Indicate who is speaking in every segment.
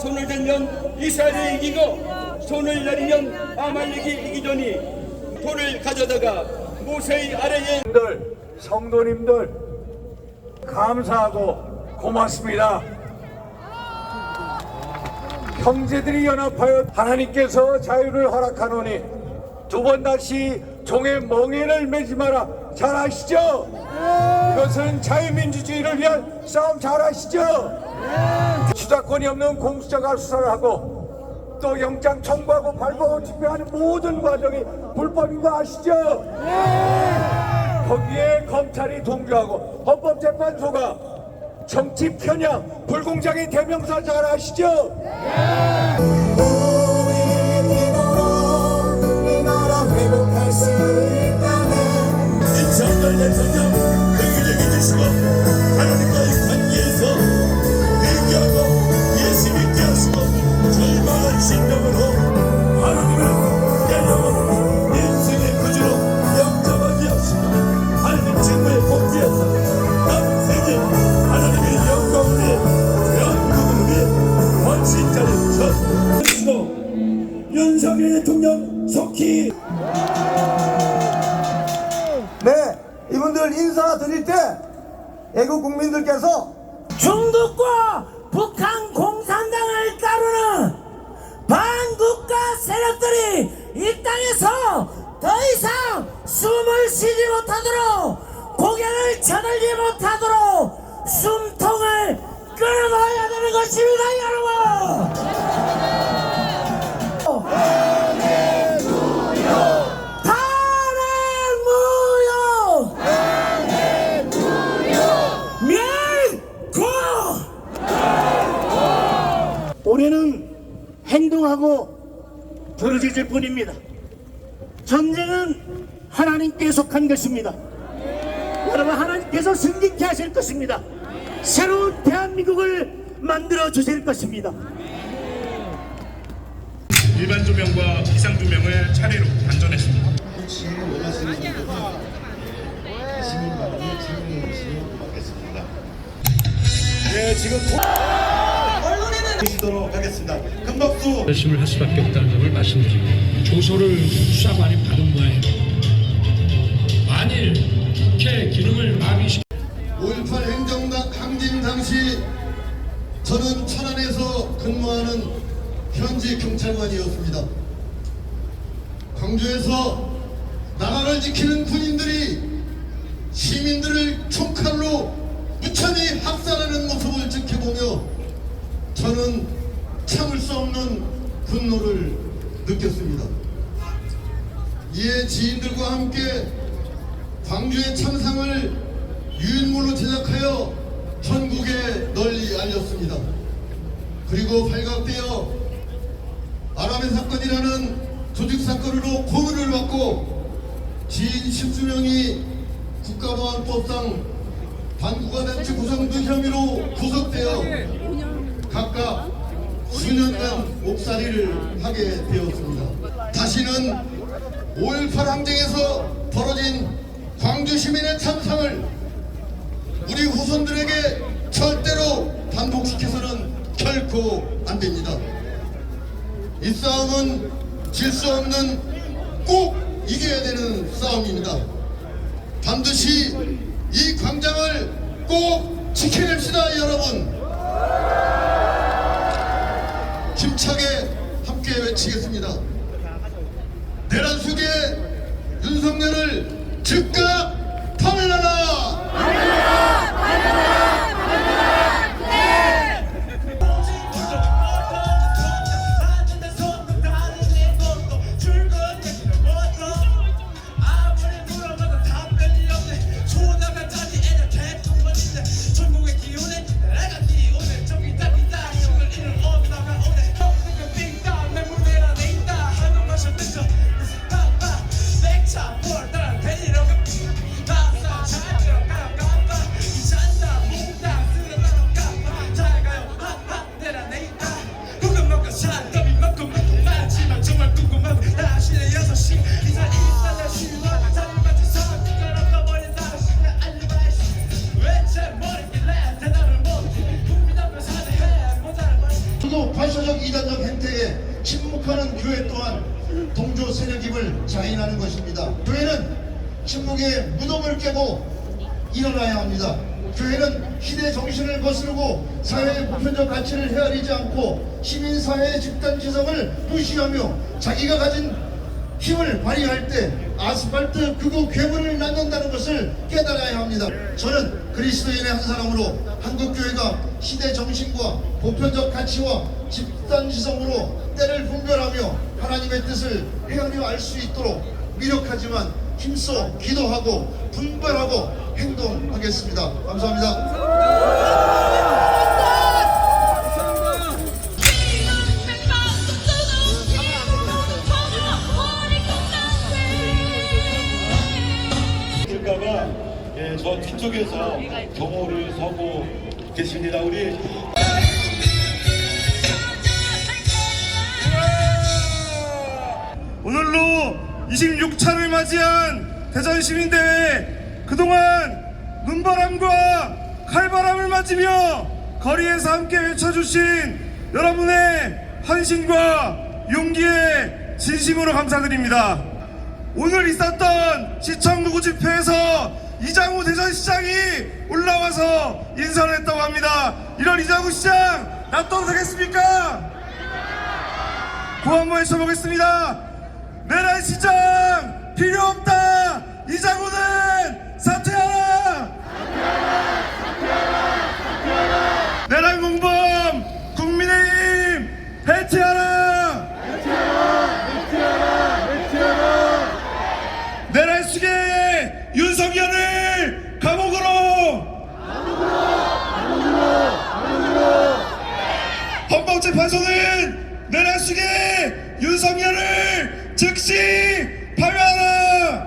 Speaker 1: 손을 들면 이스라엘이 이기고 손을 내리면 아말렉이 이기더니 돌을 가져다가 모세의 아래에
Speaker 2: 들 성도님들 감사하고 고맙습니다. 형제들이 연합하여 하나님께서 자유를 허락하노니 두 번 다시 종의 멍에를 매지 마라. 잘 아시죠? 이것은 자유민주주의를 위한 싸움 잘 아시죠? 수사권이 없는 공수처가 수사를 하고 또 영장 청구하고 발부하고 집행하는 모든 과정이 불법인 거 아시죠? 거기에 검찰이 동조하고 헌법재판소가 정치 편향 불공정의 대명사 잘 아시죠?
Speaker 3: 이 나라 회복할 수 있다면
Speaker 4: 인천달 대통령 획기적인 주시고 하나님과의
Speaker 5: 애국 국민들께서
Speaker 6: 중국과 북한 공산당을 따르는 반국가 세력들이 이 땅에서 더 이상 숨을 쉬지 못하도록 고개를 쳐들지 못하도록 숨통을 끊어놔야 되는 것입니다 여러분 부르짖을 뿐입니다. 전쟁은 하나님께 속한 것입니다. 여러분 하나님께서 승리케 하실 것입니다. 새로운 대한민국을 만들어 주실 것입니다.
Speaker 7: 일반 조명과 비상 조명을 차례로
Speaker 8: 원하시는 분들은 시민 발언을 참여해 주시면 고맙겠습니다.
Speaker 4: 네 지금 보시도록 하겠습니다. 큰 박수.
Speaker 9: 열심을 할 수밖에 없다는 점을 말씀드립니다. 조소를 수사관이 받은 바에 만일 국회 기능을 마비시
Speaker 4: 5.18 행정당 항진 당시 저는 천안에서 근무하는 현지 경찰관이었습니다. 광주에서 나라를 지키는 군인들이 시민들을 총칼로 무참히 학살하는 모습을 지켜보며 저는 참을 수 없는 분노를 느꼈습니다. 이에 지인들과 함께 광주의 참상을 유인물로 제작하여 전국에 널리 알렸습니다. 그리고 발각되어 아람의 사건이라는 조직 사건으로 고문을 받고 지인 10수명이 국가보안법상 반국가단체 구성 등 혐의로 구속되어 각각 수년간 옥살이를 하게 되었습니다. 다시는 5.18 항쟁에서 벌어진 광주 시민의 참상을 우리 후손들에게 절대로 반복시켜서는 결코 안 됩니다. 이 싸움은 질 수 없는 꼭 이겨야 되는 싸움입니다. 반드시 이 광장을 꼭 지켜냅시다, 여러분. 힘차게 함께 외치겠습니다. 내란 속에 윤석열을 즉각 파면하라!
Speaker 10: 자인하는 것입니다. 교회는 침묵의 무덤을 깨고 일어나야 합니다. 교회는 시대 정신을 거스르고 사회의 보편적 가치를 헤아리지 않고 시민사회의 집단 지성을 무시하며 자기가 가진 힘을 발휘할 때 아스팔트 극우 괴물을 낳는다는 것을 깨달아야 합니다. 저는 그리스도인의 한 사람으로 한국교회가 시대 정신과 보편적 가치와 집단 지성으로 때를 분별하며 하나님의 뜻을 헤아려 알 수 있도록 미력하지만 힘써 기도하고 분별하고 행동하겠습니다. 감사합니다.
Speaker 8: 들까봐 예, 저 뒤쪽에서 경호를 서고 계십니다. 우리
Speaker 7: 26차를 맞이한 대전 시민대회 그동안 눈바람과 칼바람을 맞으며 거리에서 함께 외쳐주신 여러분의 헌신과 용기에 진심으로 감사드립니다. 오늘 있었던 시청 누구 집회에서 이장우 대전시장이 올라와서 인사를 했다고 합니다. 이런 이장우 시장 납도 되겠습니까? 구호 한번 외쳐보겠습니다. 내란 시장 필요 없다. 이장우는 사퇴하라. 내란 공범 국민의힘 해체하라. 내란 수계 윤석열을 감옥으로. 헌법재판소는 내란 수계 윤석열을 즉시 파면하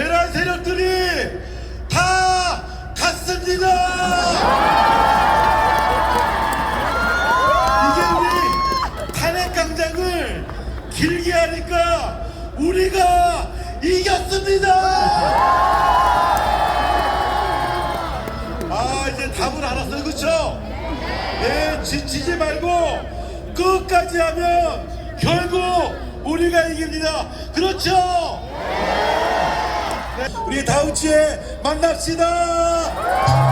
Speaker 7: 내란 세력들이 다 갔습니다. 이제 우리 탄핵 강장을 길게 하니까 우리가 이겼습니다. 아 이제 답을 알았어요, 그렇죠? 네, 지치지 말고 끝까지 하면 결국 우리가 이깁니다. 그렇죠? 네, 우리 다음 주에 만납시다.